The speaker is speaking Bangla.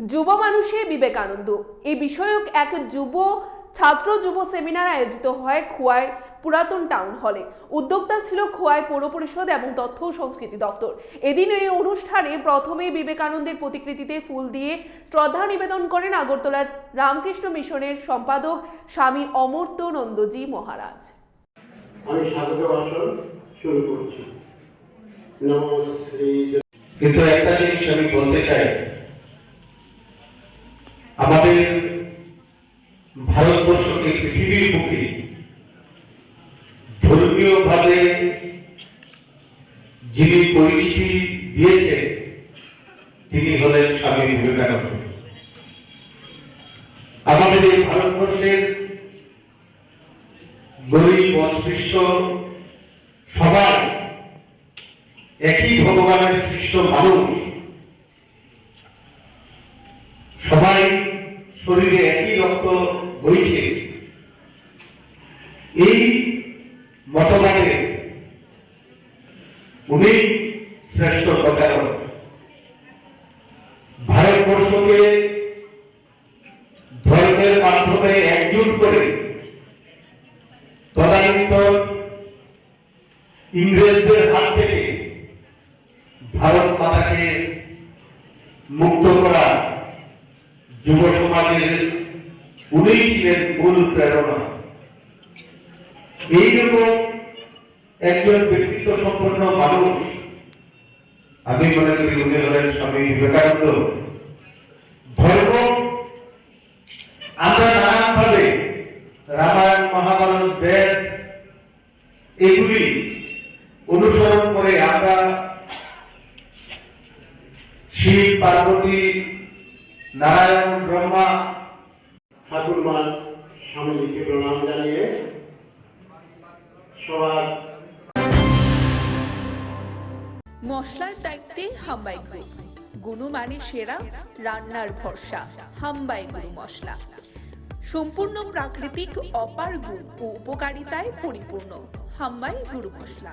যুব মানুষে বিবেকানন্দ। এই বিষয়ক এক যুব, ছাত্র যুব সেমিনার আয়োজিত হয় খোয়াই পুরাতন টাউন হলে। উদ্যোক্তা ছিল খোয়াই পৌর পরিষদ এবং তথ্য ও সংস্কৃতি দপ্তর। এদিন এই অনুষ্ঠানে প্রথমে বিবেকানন্দের প্রতিকৃতিতে ফুল দিয়ে শ্রদ্ধা নিবেদন করেন আগরতলার রামকৃষ্ণ মিশনের সম্পাদক স্বামী অমর্ত্যানন্দজি মহারাজ। আমি স্বাগত ভাষণ শুরু করছি। কিন্তু একটা জিনিস আমি বলতে চাই আমাদের ভারতবর্ষকে পৃথিবীর বুকে ধর্মীয় ভাবে যিনি পরিচিতি দিয়েছেন, তিনি হলেন স্বামী বিবেকানন্দ। আমাদের এই ভারতবর্ষের গরিব অস্পৃশ্য সবাই একই ভগবানের সৃষ্ট মানুষ। সবাই শরীরে একই রক্ত বইছে এই মতবাদে উনি শ্রেষ্ঠ প্রচারক ভারতবর্ষকে ধর্মের মাধ্যমে একজুট করে তদানীন্তন ইংরেজদের হাত থেকে ভারত মাতাকে মুক্ত করা যুব সমাজের উনি ছিলেন মূল এইরকম একজন ব্যক্তিত্ব সম্পন্ন মানুষ, আমি মনে করি উনি হলেন স্বামী বিবেকানন্দ। ধর্ম আমরা নানানভাবে রামায়ণ, মহাভারত, বেদ এগুলি অনুসরণ করে আমরা শিব, পার্বতী, নারায়ণ, ব্রহ্মা ঠাকুরমার স্বামীজিকে প্রণাম জানিয়ে সবার মশলার দায়িত্বে হাম্বাই গ্রুপ গুণমানে সেরা, রান্নার ভরসা, হাম্বাই গুরু মশলা। সম্পূর্ণ প্রাকৃতিক অপার গুণ ও উপকারিতায় পরিপূর্ণ, হাম্বাই গুরু মশলা।